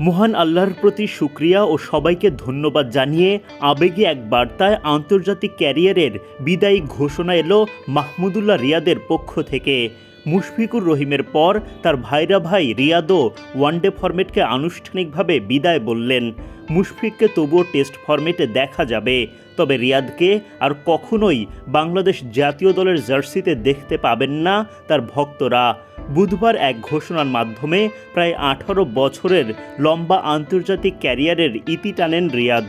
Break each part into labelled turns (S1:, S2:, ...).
S1: মহান আল্লাহর প্রতি সুক্রিয়া ও সবাইকে ধন্যবাদ জানিয়ে আবেগে এক বার্তায় আন্তর্জাতিক ক্যারিয়ারের বিদায়ী ঘোষণা এলো মাহমুদুল্লাহ রিয়াদের পক্ষ থেকে। মুশফিকুর রহিমের পর তার ভাইরা ভাই রিয়াদও ওয়ানডে ফরম্যাটকে আনুষ্ঠানিকভাবে বিদায় বললেন। মুশফিককে তবুও টেস্ট ফরম্যাটে দেখা যাবে। তবে রিয়াদকে আর কখনোই বাংলাদেশ জাতীয় দলের জার্সিতে দেখতে পাবেন না তার ভক্তরা। বুধবার এক ঘোষণার মাধ্যমে প্রায় আঠারো বছরের লম্বা আন্তর্জাতিক ক্যারিয়ারের ইতি টানেন রিয়াদ।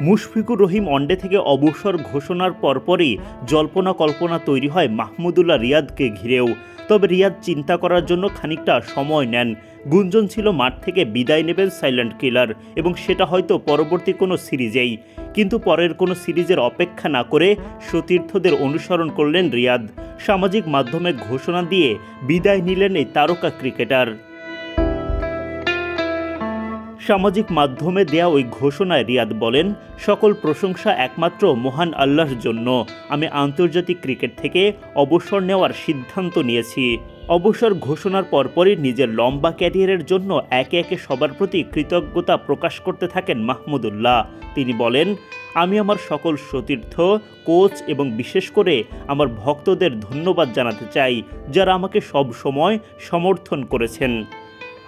S1: মুশফিকুর রহিম ওয়ানডে থেকে অবসর ঘোষণার পরপরই জল্পনা কল্পনা তৈরি হয় মাহমুদুল্লাহ রিয়াদকে ঘিরেও। তবে রিয়াদ চিন্তা করার জন্য খানিকটা সময় নেন। গুঞ্জন ছিল মাঠ থেকে বিদায় নেবেন সাইলেন্ট কিলার, এবং সেটা হয়তো পরবর্তী কোনো সিরিজেই। কিন্তু পরের কোনো সিরিজের অপেক্ষা না করে সতীর্থদের অনুসরণ করলেন রিয়াদ। সামাজিক মাধ্যমে ঘোষণা দিয়ে বিদায় নিলেন এই তারকা ক্রিকেটার। সামাজিক মাধ্যমে দেয়া ওই ঘোষণায় রিয়াদ বলেন, সকল প্রশংসা একমাত্র মহান আল্লাহর জন্য। আমি আন্তর্জাতিক ক্রিকেট থেকে অবসর নেওয়ার সিদ্ধান্ত নিয়েছি। অবসর ঘোষণার পরপরই নিজের লম্বা ক্যারিয়ারের জন্য একে একে সবার প্রতি কৃতজ্ঞতা প্রকাশ করতে থাকেন মাহমুদুল্লাহ তিনি বলেন, আমি আমার সকল সতীর্থ, কোচ এবং বিশেষ করে আমার ভক্তদের ধন্যবাদ জানাতে চাই, যারা আমাকে সব সময় সমর্থন করেছেন।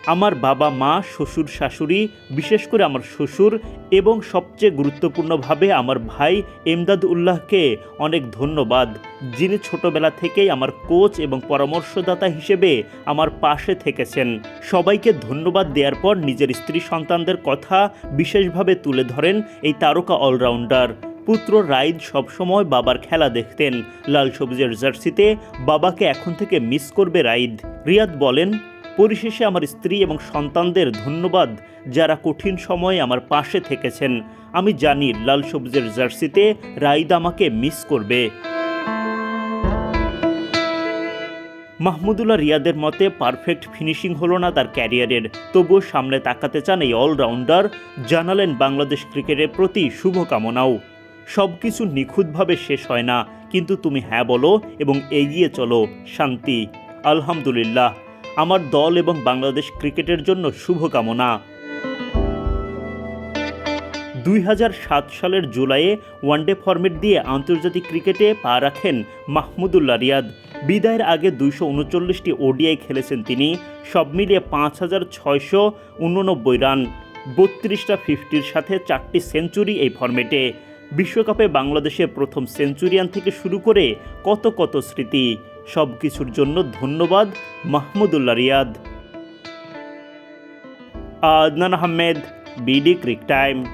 S1: আমার বাবা, মা, শ্বশুর, শাশুড়ি, বিশেষ করে আমার শ্বশুর এবং সবচেয়ে গুরুত্বপূর্ণভাবে আমার ভাই এমদাদ উল্লাহকে অনেক ধন্যবাদ, যিনি ছোটবেলা থেকেই আমার কোচ এবং পরামর্শদাতা হিসেবে আমার পাশে থেকেছেন। সবাইকে ধন্যবাদ দেওয়ার পর নিজের স্ত্রী সন্তানদের কথা বিশেষভাবে তুলে ধরেন এই তারকা অলরাউন্ডার। পুত্র রাইদ সবসময় বাবার খেলা দেখতেন। লাল সবুজের জার্সিতে বাবাকে এখন থেকে মিস করবে রাইদ। রিয়াদ বলেন পরিশেষে আমার স্ত্রী এবং সন্তানদের ধন্যবাদ যারা কঠিন সময়ে আমার পাশে থেকেছেন। আমি জানি লাল সবুজের জার্সিতে রাইদ আমাকে মিস করবে। মাহমুদুল্লাহ রিয়াদের মতে, পারফেক্ট ফিনিশিং হলো না তার ক্যারিয়ারের। তবুও সামনে তাকাতে চান এই অলরাউন্ডার, জানালেন বাংলাদেশ ক্রিকেটের প্রতি শুভকামনাও। সব কিছু নিখুঁতভাবে শেষ হয় না, কিন্তু তুমি হ্যাঁ বলো এবং এগিয়ে চলো, শান্তি। আলহামদুলিল্লাহ। আমার দল এবং বাংলাদেশ ক্রিকেটের জন্য শুভকামনা। দুই হাজার সাত সালের জুলাইয়ে ওয়ানডে ফরম্যাট দিয়ে আন্তর্জাতিক ক্রিকেটে পা রাখেন মাহমুদুল্লাহ রিয়াদ। বিদায়ের আগে দুইশো উনচল্লিশটি ওডিআই খেলেছেন তিনি, সব মিলিয়ে পাঁচ হাজার ছয়শো উননব্বই রান। বত্রিশটা ফিফটির সাথে চারটি সেঞ্চুরি এই ফরম্যাটে। বিশ্বকাপে বাংলাদেশের প্রথম সেঞ্চুরিয়ান থেকে শুরু করে কত কত স্মৃতি। সব কিছুর জন্য ধন্যবাদ Mahmudullah Riyad. Adnan Ahmed BD cric time.